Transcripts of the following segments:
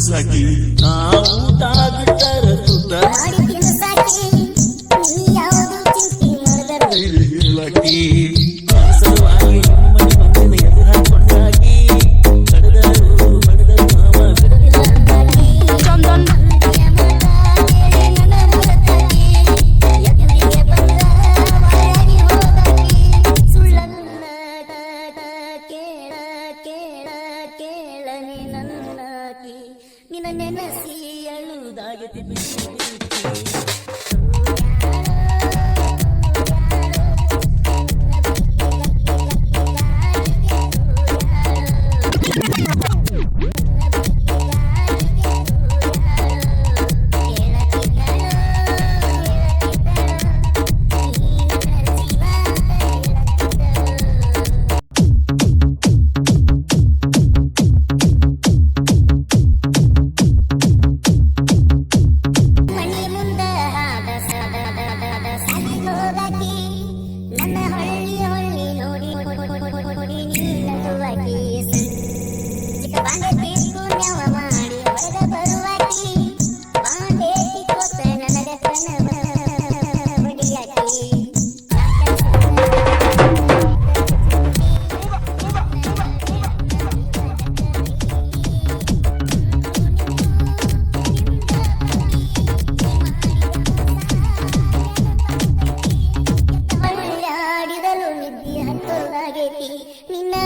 ಸಖಿ ನಾವು ತಾಗುತ್ತರ ತುತ್ತ ನೆನೆಸಿ ಅಳುದಾಗಿ ತಿಮ್ಮಿ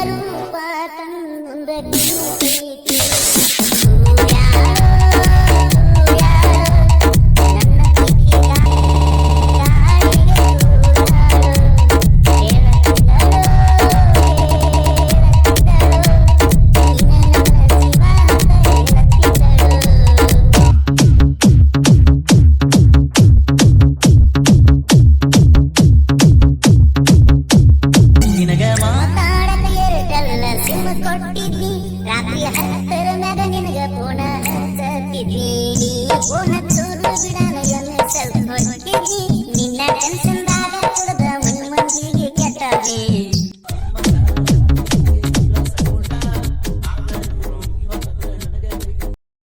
രൂപ तिथली रात्री हत्तर मॅगनीन ग फोन हसत तिथली फोन चोरू